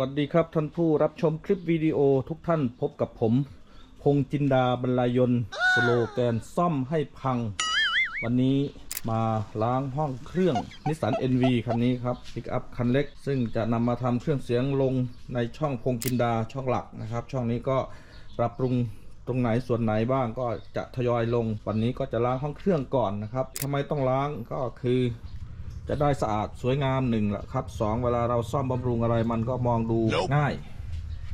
วัสดีครับท่านผู้รับชมคลิปวิดีโอทุกท่านพบกับผม พงจินดาบรรลายนสโลแกนซ่อมให้พัง วันนี้มาล้างห้องเครื่องนิสสัน NV คันนี้ครับปิกอัพคันเล็ก ซึ่งจะนำมาทำเครื่องเสียงลงในช่องพงจินดาช่องหลักนะครับ ช่องนี้ก็ปรับปรุงตรงไหนส่วนไหนบ้างก็จะทยอยลง วันนี้ก็จะล้างห้องเครื่องก่อนนะครับทำไมต้องล้างก็คือ จะได้สะอาดสวยงามหนึ่งแหละครับสองเวลาเราซ่อมบำรุงอะไรมันก็มองดูง่าย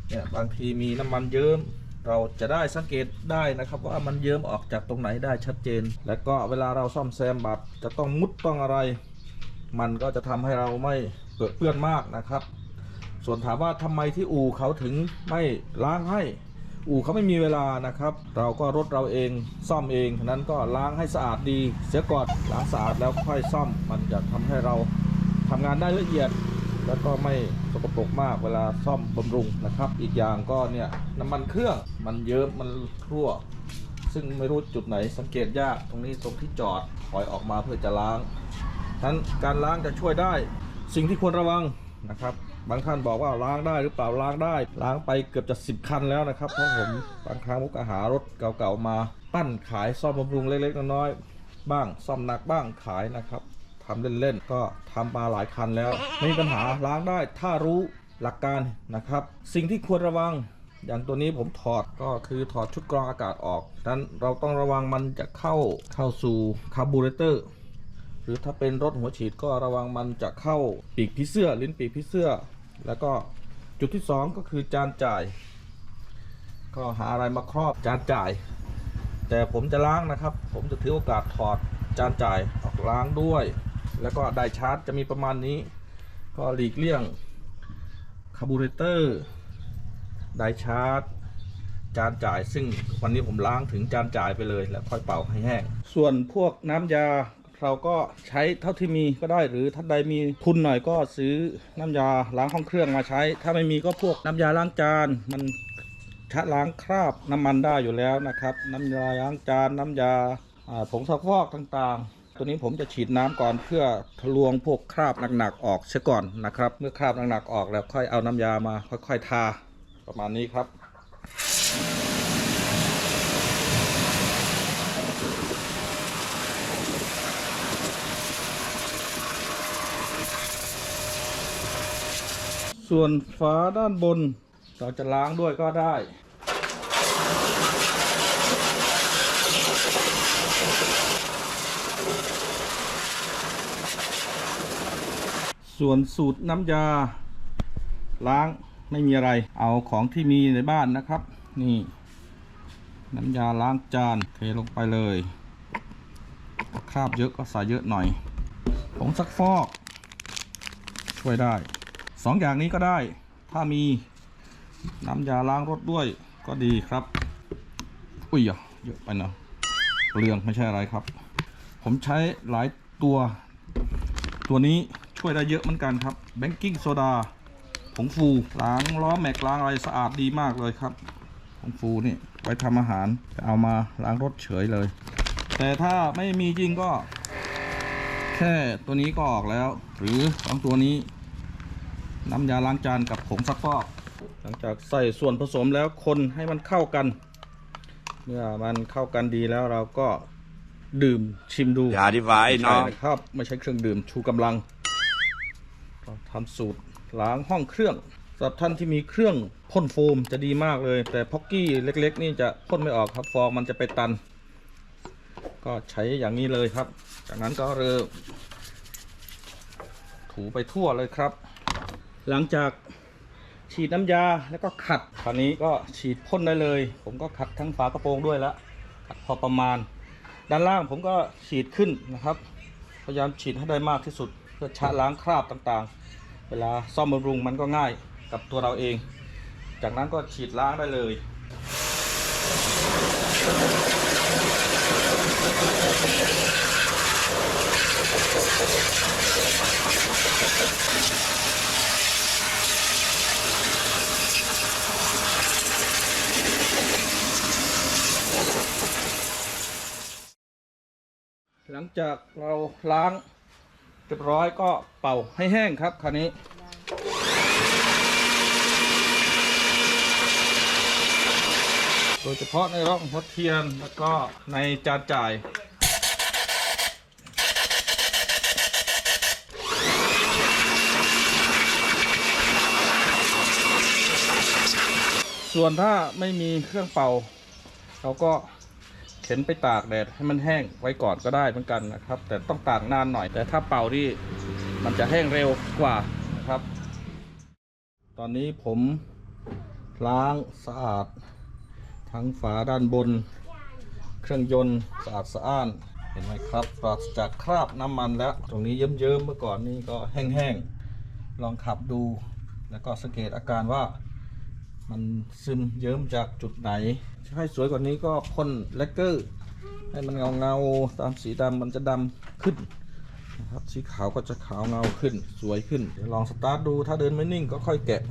เนี่ยบางทีมีน้ำมันเยิ้มเราจะได้สังเกตได้นะครับว่ามันเยิ้มออกจากตรงไหนได้ชัดเจน และก็เวลาเราซ่อมแซมบัตรจะต้องมุดต้องอะไร มันก็จะทำให้เราไม่เกิดเปื้อนมากนะครับ ส่วนถามว่าทำไมที่อู่เขาถึงไม่ล้างให้ อู่เขาไม่มีเวลานะครับ เราก็รถเราเองซ่อมเองฉะนั้นก็ล้างให้สะอาดดี เสียก่อนล้างสะอาดแล้วค่อยซ่อม มันจะทำให้เราทำงานได้ละเอียด แล้วก็ไม่สกปรกมากเวลาซ่อมบำรุงนะครับ อีกอย่างก็เนี่ยน้ำมันเครื่องมันเยิ้มมันรั่ว ซึ่งไม่รู้จุดไหนสังเกตยากตรงนี้ตรงที่จอดปล่อยออกมาเพื่อจะล้างฉะนั้นการล้างจะช่วยได้ สิ่งที่ควรระวังนะครับ บางท่านบอกว่าล้างได้หรือเปล่าล้างได้ ล้างไปเกือบจะสิบคันแล้วนะครับเพราะผมบางครั้งมุกก็หารถเก่าๆมาปั้นขายซ่อมบำรุงเล็กๆน้อยๆบ้างซ่อมหนักบ้างขายนะครับทำเล่นๆก็ทำมาหลายคันแล้วไม่มีปัญหาล้างได้ถ้ารู้หลักการนะครับ สิ่งที่ควรระวังอย่างตัวนี้ผมถอดก็คือถอดชุดกรองอากาศออกดังนั้นเราต้องระวังมันจะเข้าเข้าสู่คาร์บูเรเตอร์ หรือถ้าเป็นรถหัวฉีดก็ระวังมันจะเข้าปีกผีเสื้อลิ้นปีกผีเสื้อ แล้วก็จุดที่สองก็คือจานจ่าย ก็หาอะไรมาครอบจานจ่าย แต่ผมจะล้างนะครับ ผมจะถือโอกาสถอดจานจ่ายออกล้างด้วย แล้วก็ไดชาร์จจะมีประมาณนี้ ก็หลีกเลี่ยงคาร์บูเรเตอร์ไดชาร์จจานจ่ายซึ่งวันนี้ผมล้างถึงจานจ่ายไปเลย แล้วค่อยเป่าให้แห้ง ส่วนพวกน้ำยา เราก็ใช้เท่าที่มีก็ได้ หรือท่านใดมีทุนหน่อยก็ซื้อน้ำยาล้างห้องเครื่องมาใช้ ถ้าไม่มีก็พวกน้ำยาล้างจานมันชะล้างคราบน้ำมันได้อยู่แล้วนะครับ น้ำยาล้างจานน้ำยาอ่าผงซักฟอกต่างๆ ตัวนี้ผมจะฉีดน้ำก่อนเพื่อทะลวงพวกคราบหนักๆออกเสียก่อนนะครับ เมื่อคราบหนักๆออกแล้วค่อยเอาน้ำยามาค่อยๆทาประมาณนี้ครับ ส่วนฝาด้านบน เราจะล้างด้วยก็ได้ ส่วนสูตรน้ำยา ล้างไม่มีอะไร เอาของที่มีในบ้านนะครับ นี่ น้ำยาล้างจานเทลงไปเลยคราบเยอะก็ใส่เยอะหน่อยผงซักฟอก ช่วยได้ สองอย่างนี้ก็ได้ ถ้ามีน้ำยาล้างรถด้วยก็ดีครับ อุ้ยเยอะไปเนาะเปลืองไม่ใช่อะไรครับ ผมใช้หลายตัวตัวนี้ช่วยได้เยอะเหมือนกันครับเบงกิ้งโซดาผงฟูล้างล้อแม็กล้างอะไรสะอาดดีมากเลยครับผงฟูนี่ไว้ทำอาหารเอามาล้างรถเฉยเลย แต่ถ้าไม่มีจริงก็ แค่ตัวนี้ก็ออกแล้ว หรือสองตัวนี้ น้ำยาล้างจานกับผงซักฟอก หลังจากใส่ส่วนผสมแล้วคนให้มันเข้ากัน เมื่อมันเข้ากันดีแล้วเราก็ดื่มชิมดูอย่าอธิบายไม่น้ใช่องนะครับไม่ใช่เครื่องดื่มชูกำลังก็ทำสูตรล้างห้องเครื่องสำหรับท่านที่มีเครื่องพ่นโฟมจะดีมากเลย แต่พ็อกกี้เล็ก ๆ นี่จะพ่นไม่ออกครับฟองมันจะไปตัน ก็ใช้อย่างนี้เลยครับ จากนั้นก็เริ่มถูไปทั่วเลยครับ หลังจากฉีดน้ำยาแล้วก็ขัดคราวนี้ก็ฉีดพ่นได้เลย ผมก็ขัดทั้งฝากระโปรงด้วยแล้วขัดพอประมาณ ด้านล่างผมก็ฉีดขึ้นนะครับ พยายามฉีดให้ได้มากที่สุด เพื่อชะล้างคราบต่างๆ เวลาซ่อมบำรุงมันก็ง่ายกับตัวเราเอง จากนั้นก็ฉีดล้างได้เลย ลังจากเราล้างเรียบร้อยก็เป่าให้แห้งครับคราวนี้โดยเฉพาะในร่องหัวเทียนแล้วก็ในจานจ่าย ส่วนถ้าไม่มีเครื่องเป่า เราก็ เข็นไปตากแดดให้มันแห้งไว้ก่อนก็ได้เหมือนกันนะครับ แต่ต้องตากนานหน่อย แต่ถ้าเป่าที่มันจะแห้งเร็วกว่านะครับ ตอนนี้ผมล้างสะอาด ทั้งฝาด้านบน เครื่องยนต์สะอาดสะอ้านเห็นไหมครับปราศจากคราบน้ำมันแล้ว ตรงนี้เยิ้มๆเมื่อก่อนนี้ก็แห้งๆลองขับดู แล้วก็สังเกตอาการว่า มันซึมเยิ้มจากจุดไหน ให้สวยกว่านี้ก็พ่นแลกเกอร์ให้มันเงาเงาตามสีดำมันจะดำขึ้นนะครับสีขาวก็จะขาวเงาขึ้นสวยขึ้นเดี๋ยวลองสตาร์ทดูถ้าเดินไม่นิ่งก็ค่อยแกะ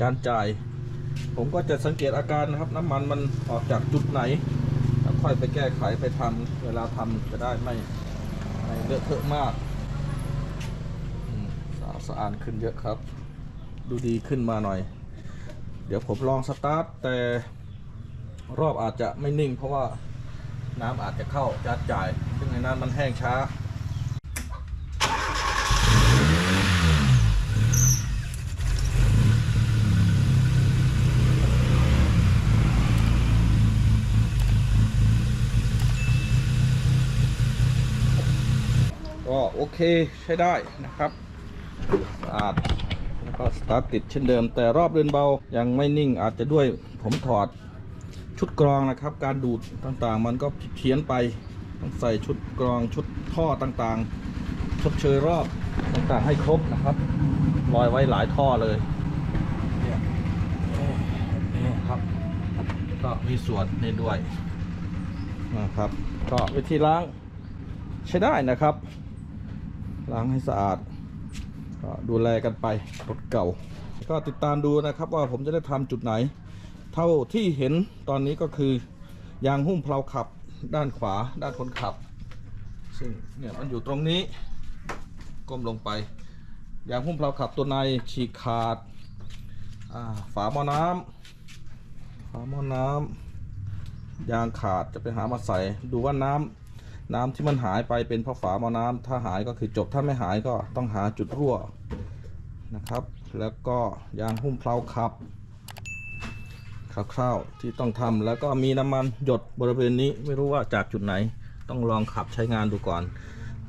จานจ่าย ผมก็จะสังเกตอาการนะครับ น้ำมันมันออกจากจุดไหนแล้วค่อยไปแก้ไขไปทำเวลาทำจะได้ไม่ไม่เลอะเทอะมากอืมสะอาสะอาดขึ้นเยอะครับ ดูดีขึ้นมาหน่อย เดี๋ยวผมลองสตาร์ทแต่รอบอาจจะไม่นิ่ง เพราะว่าน้ำอาจจะเข้าจัดจ่าย ซึ่งในนั้นมันแห้งช้า ก็โอเคใช้ได้นะครับสะอาด ก็สตาร์ทติดเช่นเดิม แต่รอบเดินเบายังไม่นิ่งอาจจะด้วยผมถอดชุดกรองนะครับ การดูดต่างๆ มันก็เพี้ยนไปต้องใส่ชุดกรองชุดท่อต่างๆชดเชยรอบต่างๆให้ครบนะครับลอยไว้หลายท่อเลยนี่ยนี่ครับ ก็มีส่วนนี่ด้วยนะครับก็วิธีล้างใช้ได้นะครับ ล้างให้สะอาด ก็ดูแลกันไปรถเก่า ก็ติดตามดูนะครับว่าผมจะได้ทำจุดไหน เท่าที่เห็นตอนนี้ก็คือยางหุ้มเพลาขับด้านขวาด้านคนขับ ซึ่งเนี่ยมันอยู่ตรงนี้ก้มลงไป ยางหุ้มเพลาขับตัวในฉีกขาดาฝาหม้อน้ำฝาหม้อน้ำยางขาดจะไปหามาใส่ดูว่าน้ำ น้ำที่มันหายไปเป็นเพราะฝาหม้อน้ำถ้าหายก็คือจบถ้าไม่หายก็ต้องหาจุดรั่วนะครับ แล้วก็ยางหุ้มเพลาขับคร่าวๆที่ต้องทำแล้วก็มีน้ำมันหยดบริเวณนี้ไม่รู้ว่าจากจุดไหนต้องลองขับใช้งานดูก่อน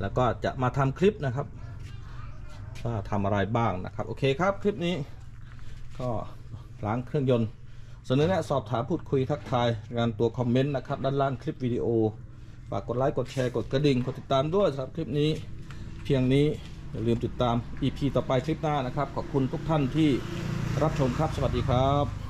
แล้วก็จะมาทำคลิปนะครับว่าทำอะไรบ้างนะครับ โอเคครับคลิปนี้ ก็ล้างเครื่องยนต์เสนอแนะสอบถามพูดคุยทักทายงานตัวคอมเมนต์นะครับ ด้านล่างคลิปวิดีโอ ฝากกดไลค์กดแชร์กดกระดิ่งกดติดตามด้วยสำหรับคลิปนี้ เพียงนี้อย่าลืมติดตาม EP ต่อไปคลิปหน้านะครับ ขอบคุณทุกท่านที่รับชมครับ สวัสดีครับ